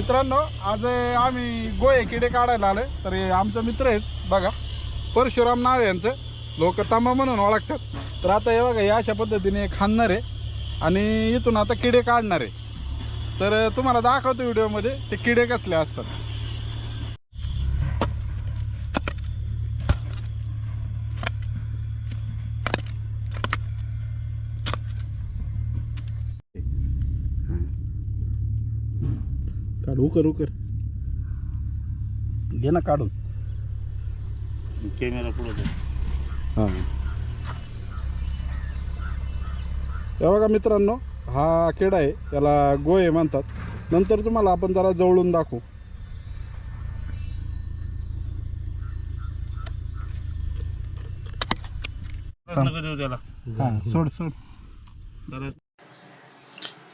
मित्रांनो आज आम्ही गोळे किडे काढायला आलोय. तर हे आमचे मित्र आहेत बघा. परशुराम नाव आहे यांचं. लोक तांबा म्हणून ओळखतात. तर आता हे बघा हे अशा पद्धतीने खाणणार आहे. आणि इथून आता किडे काढणार आहे. तर तुम्हाला दाखवतो व्हिडिओमध्ये ते किडे कसले असतात. उकर उकर घे ना काढून. कॅमेरा पुढे हां. हे बघा मित्रांनो हा किडा आहे त्याला गोये म्हणतात. नंतर तुम्हाला आपण जरा जवळून दाखवू. हां सोड सोड. तर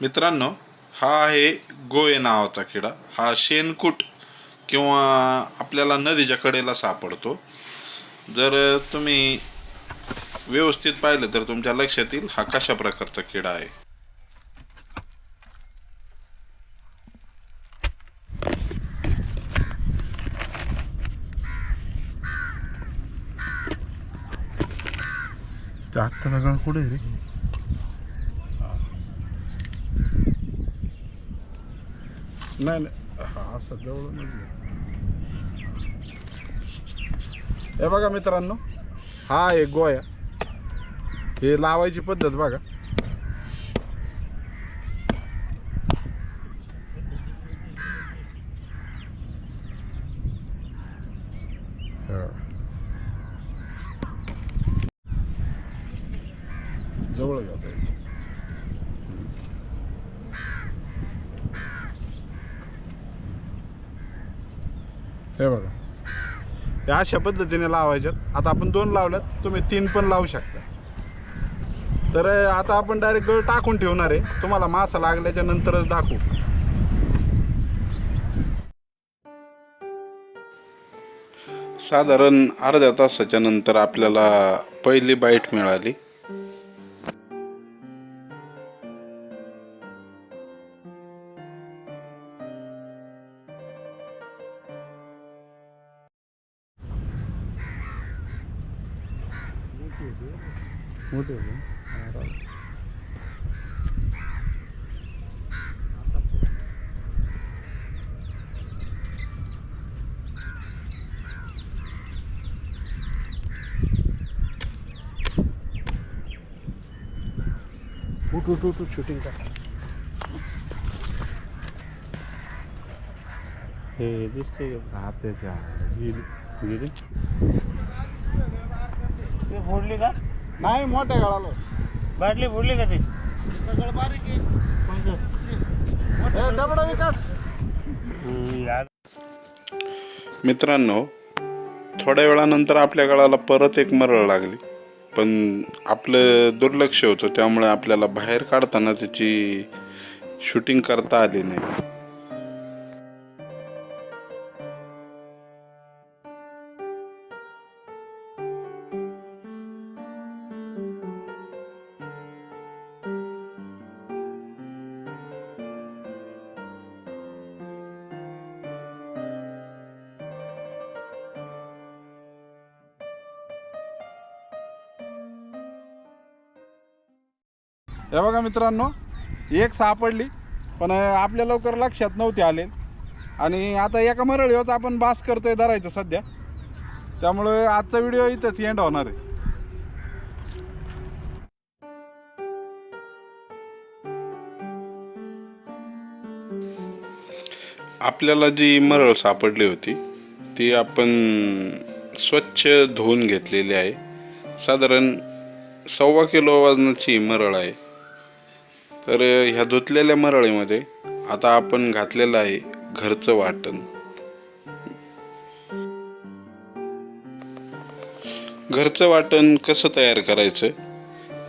मित्रांनो हा आहे गोये नावाचा किडा. हा शेणकूट किंवा आपल्याला नदीच्या कडेला सापडतो. जर तुम्ही व्यवस्थित पाहिलं तर तुमच्या लक्षात येईल हा कशा प्रकारचा किडा आहे. आत्ता कुठे रे? नाही नाही हा असं जवळ हे बघा मित्रांनो हा एक गोया हे लावायची पद्धत बघा. जवळ जात हे बघा. हे अशा पद्धतीने लावायच्यात आता आपण दोन लावल्यात तुम्ही तीन पण लावू शकता. तर आता आपण डायरेक्ट गळ टाकून ठेवणार आहे. तुम्हाला मासा लागल्याच्या नंतरच दाखवू. साधारण अर्ध्या तासाच्या नंतर आपल्याला पहिली बाईट मिळाली. मोठे उठ उठ उठ शूटिंग कर. हे दिसते त्याच्या गेली ते फोडली का? नाही मोठ्या गळालो. बाटली फोडली का ती? डबडा विकास. हम्म, यार मित्रांनो थोड्या वेळानंतर आपल्या गळाला परत एक मरळ लागली. पण आपलं दुर्लक्ष होतं त्यामुळे आपल्याला बाहेर काढताना त्याची शूटिंग करता आली नाही. हे बघा मित्रांनो एक सापडली पण आपल्या लवकर लक्षात नव्हती आले आणि आता एका मरळीवरच आपण बास करतोय धरायचं सध्या. त्यामुळे आजचा व्हिडिओ इथंच एंड होणार आहे. आपल्याला जी मरळ सापडली होती ती आपण स्वच्छ धुवून घेतलेली आहे. साधारण सव्वा किलो वजनाची मरळ आहे. तर ह्या धुतलेल्या मरळीमध्ये आता आपण घातलेलं आहे घरचं वाटण. घरचं वाटण कसं तयार करायचं?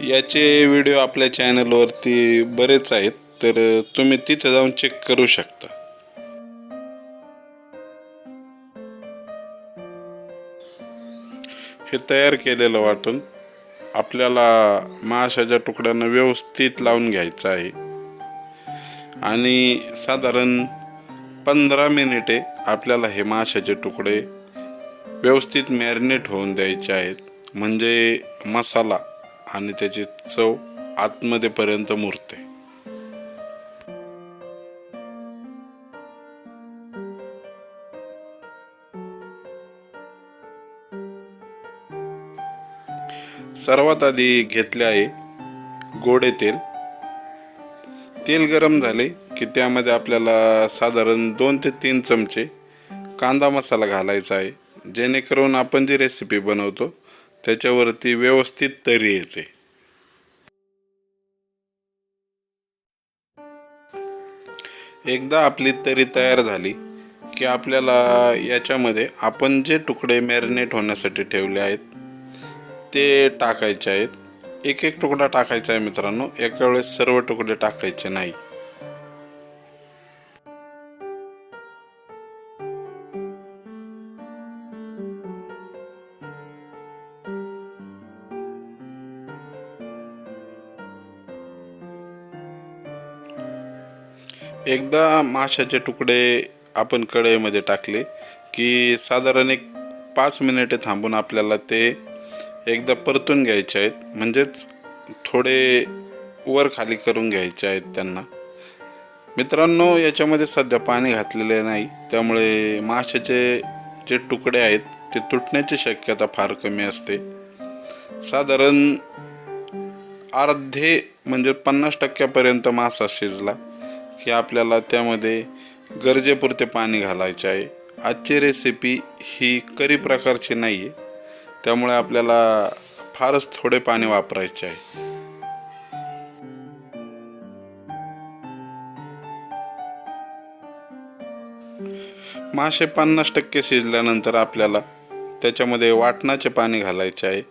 याचे व्हिडिओ आपल्या चॅनलवरती बरेच आहेत तर तुम्ही तिथे जाऊन चेक करू शकता. हे तयार केलेलं वाटण आपल्याला माशाच्या तुकड्यांना व्यवस्थित लावून घ्यायचं आहे. आणि साधारण पंधरा मिनिटे आपल्याला हे माशाचे तुकडे व्यवस्थित मॅरिनेट होऊन द्यायचे आहेत. म्हणजे मसाला आणि त्याची चव आतमध्येपर्यंत मुरते. सर्वात आधी घेतले आहे गोडे तेल. तेल गरम झाले की त्यामध्ये आपल्याला साधारण दोन ते तीन चमचे कांदा मसाला घालायचा आहे. जेणेकरून आपण जी रेसिपी बनवतो त्याच्यावरती व्यवस्थित तरी येते. एकदा आपली तरी तयार झाली की आपल्याला याच्यामध्ये आपण जे तुकडे मॅरिनेट होण्यासाठी ठेवले आहेत ते टाकायचे आहेत. एक एक तुकडा टाकायचा आहे मित्रांनो. एका वेळेस सर्व तुकडे टाकायचे नाही. एकदा माशाचे तुकडे आपण कढईमध्ये टाकले की साधारण एक पाच मिनिटे थांबून आपल्याला ते एकदा परतून घ्यायचे आहेत. म्हणजेच थोडे वर खाली करून घ्यायचे आहेत त्यांना. मित्रांनो याच्यामध्ये सध्या पाणी घातलेले नाही. त्यामुळे माशाचे जे तुकडे आहेत ते तुटण्याची शक्यता फार कमी असते. साधारण अर्धे म्हणजे पन्नास टक्क्यापर्यंत मासा शिजला की आपल्याला त्यामध्ये गरजेपुरते पाणी घालायचे आहे. आजची रेसिपी ही करी प्रकारची नाही आहे त्यामुळे आपल्याला फारच थोडे पाणी वापरायचे आहे. मासे पन्नास टक्के शिजल्यानंतर आपल्याला त्याच्यामध्ये वाटणाचे पाणी घालायचे आहे.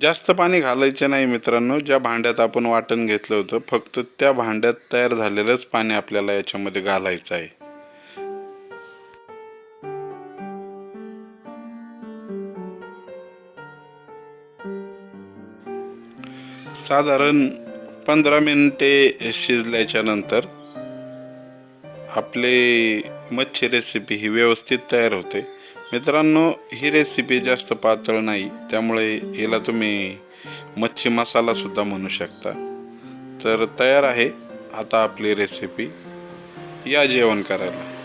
जास्त पाणी घालायचे नाही मित्रांनो ज्या भांड्यात आपण वाटण घेतलं होतं फक्त त्या भांड्यात तयार झालेलंच पाणी आपल्याला याच्यामध्ये घालायचं आहे. साधारण पंधरा मिनिटे शिजल्याच्या नंतर आपले मच्छी रेसिपी ही व्यवस्थित तयार होते. मित्रांनो ही रेसिपी जास्त पातळ नाही त्यामुळे हिला तुम्ही मच्छी मसालासुद्धा म्हणू शकता. तर तयार आहे आता आपली रेसिपी या जेवण करायला.